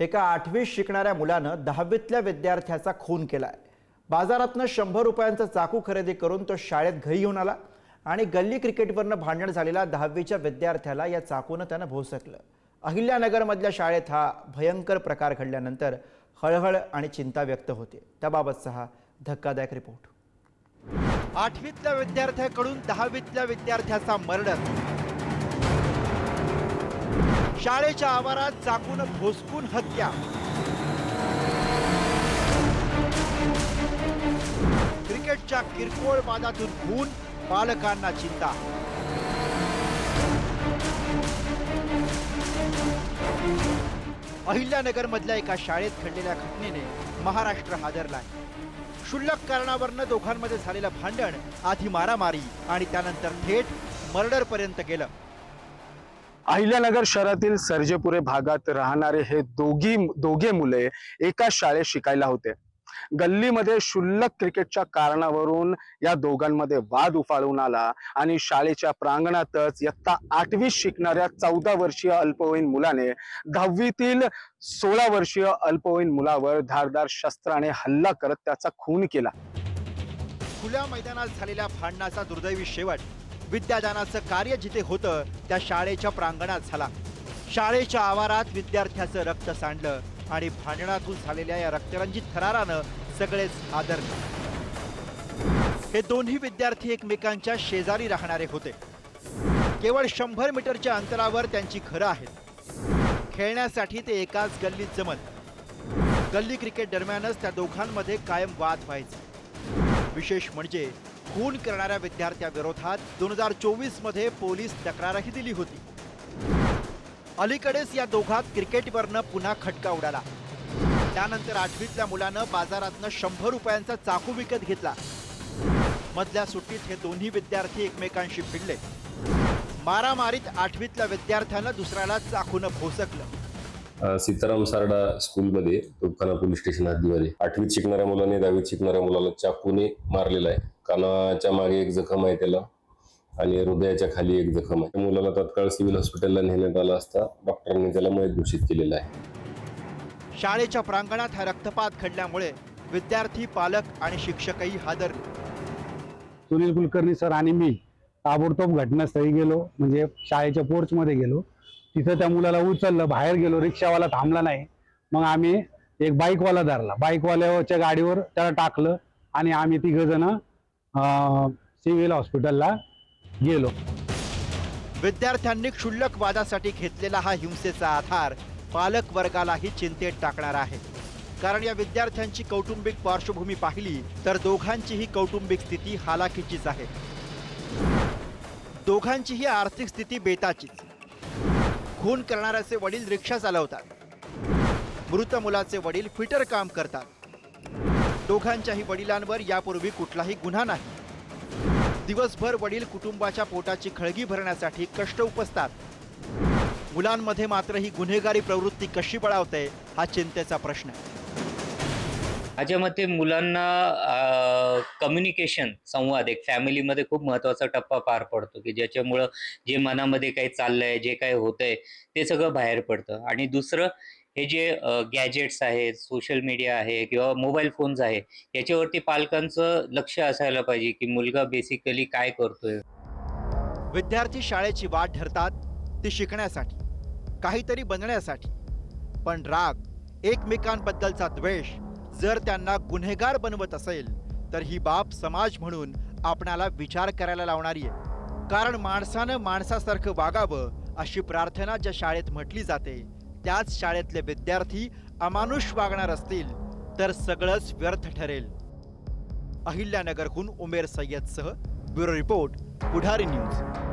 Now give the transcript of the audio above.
एका आठवीत शिकणाऱ्या मुलानं दहावीतल्या विद्यार्थ्याचा खून केलाय. बाजारातनं शंभर रुपयांचा चाकू खरेदी करून तो शाळेत घरी घेऊन आला आणि गल्ली क्रिकेटवरनं भांडण झालेला दहावीच्या विद्यार्थ्याला या चाकूनं त्यानं भोसकलं. अहिल्यानगरमधल्या शाळेत हा भयंकर प्रकार घडल्यानंतर हळहळ आणि चिंता व्यक्त होते. त्याबाबतचा हा धक्कादायक रिपोर्ट. आठवीतल्या विद्यार्थ्याकडून दहावीतल्या विद्यार्थ्याचा मर्डर शाळेच्या आवारात चाकून भोसकून हत्या. क्रिकेटच्या किरकोळ वादातून खून पालकांना चिंता. अहिल्यानगर मधल्या एका शाळेत घडलेल्या घटनेने महाराष्ट्र हादरलाय. क्षुल्लक कारणावरनं दोघांमध्ये झालेलं भांडण आधी मारामारी आणि त्यानंतर थेट मर्डर पर्यंत गेलं. अहिल्यानगर शहरातील सर्जेपुरे भागात राहणारे हे दोघी दोघे मुले एका शाळेत शिकायला होते. गल्लीमध्ये क्षुल्लक क्रिकेटच्या कारणावरून या दोघांमध्ये वाद उफाळून आला आणि शाळेच्या प्रांगणातच इयत्ता आठवीत शिकणाऱ्या चौदा वर्षीय अल्पवयीन मुलाने दहावीतील सोळा वर्षीय अल्पवयीन मुलावर धारदार शस्त्राने हल्ला करत त्याचा खून केला. खुल्या मैदानात झालेल्या भांडणाचा दुर्दैवी शेवट विद्यादानाचं कार्य जिथे होतं त्या शाळेच्या प्रांगणात झाला. शाळेच्या आवारात विद्यार्थ्याचं रक्त सांडलं आणि भांडणातून झालेल्या या रक्तरंजित थरारानं सगळेच आदर हे दोन्ही विद्यार्थी एकमेकांच्या शेजारी राहणारे होते. केवळ शंभर मीटरच्या अंतरावर त्यांची घरं आहेत. खेळण्यासाठी ते एकाच गल्लीत जमत. गल्ली क्रिकेट दरम्यानच त्या दोघांमध्ये कायम वाद व्हायचे. विशेष म्हणजे खून करणाऱ्या विद्यार्थ्याविरोधात दोन हजार चोवीसमध्ये पोलीस तक्रारही दिली होती. अलीकडेच या दोघात क्रिकेटवरनं पुन्हा खटका उडाला. त्यानंतर आठवीतल्या मुलानं बाजारातनं शंभर रुपयांचा चाकू विकत घेतला. मधल्या सुट्टीत हे दोन्ही विद्यार्थी एकमेकांशी भिडले. मारामारीत आठवीतल्या विद्यार्थ्यानं दुसऱ्याला चाकूनं भोसकलं. सीताराम सारडा स्कूलमध्ये तोफखाना पोलीस स्टेशन हद्दीमध्ये. आठवीत शिकणाऱ्या मुलाने दहावीत शिकणाऱ्या मुलाला चाकूने मारलेला आहे. कानाच्या मागे एक जखम आहे त्याला आणि हृदयाच्या खाली एक जखम आहे. मुलाला तात्काळ सिव्हिल हॉस्पिटलला नेण्यात आला असता डॉक्टरांनी त्याला मयत घोषित केलेला आहे. शाळेच्या प्रांगणात हा रक्तपात घडल्यामुळे विद्यार्थी पालक आणि शिक्षकही हादरले. सुनील कुलकर्णी सर आणि मी ताबडतोब घटनास्थळी गेलो म्हणजे शाळेच्या पोर्चमध्ये गेलो. तिथं त्या मुलाला उचललं बाहेर गेलो रिक्षावाला थांबला नाही. मग आम्ही एक बाईकवाला धरला. बाईकवाल्याच्या गाडीवर त्याला टाकलं आणि आम्ही तिघ जण सिव्हिल हॉस्पिटलला गेलो. विद्यार्थ्यांनी क्षुल्लक वादासाठी घेतलेला हा हिंसेचा आधार पालक वर्गालाही चिंतेत टाकणार आहे. कारण या विद्यार्थ्यांची कौटुंबिक पार्श्वभूमी पाहिली तर दोघांचीही कौटुंबिक स्थिती हालाकीचीच आहे. दोघांचीही आर्थिक स्थिती बेताचीच. खून करणाऱ्याचे वडील रिक्षा चालवतात. मृत मुलाचे वडील फिटर काम करतात. दोघांच्याही वडिलांवर यापूर्वी कुठलाही गुन्हा नाही. दिवसभर वडील कुटुंबाच्या पोटाची खळगी भरण्यासाठी कष्ट उपसतात. मुलांमध्ये मात्र ही गुन्हेगारी प्रवृत्ती कशी बळावते हा चिंतेचा प्रश्न आहे. माझ्या मते मुलांना कम्युनिकेशन संवाद एक फॅमिलीमध्ये खूप महत्त्वाचा टप्पा पार पडतो की ज्याच्यामुळं जे मनामध्ये काही चाललंय जे काही होतंय ते सगळं बाहेर पडतं. आणि दुसरं हे जे गॅजेट्स आहेत सोशल मीडिया आहे किंवा मोबाईल फोन्स आहे याच्यावरती पालकांचं लक्ष असायला पाहिजे की मुलगा बेसिकली काय करतोय. विद्यार्थी शाळेची वाट ठरतात ती शिकण्यासाठी काहीतरी बनण्यासाठी. पण राग एकमेकांबद्दलचा द्वेष जर त्यांना गुन्हेगार बनवत असेल तर ही बाब समाज म्हणून आपणाला विचार करायला लावणारी आहे. कारण माणसानं माणसासारखं वागावं अशी प्रार्थना ज्या शाळेत म्हटली जाते त्याच शाळेतले विद्यार्थी अमानुष वागणार असतील तर सगळंच व्यर्थ ठरेल. अहिल्यानगरहून उमेर सय्यदसह ब्युरो रिपोर्ट पुढारी न्यूज.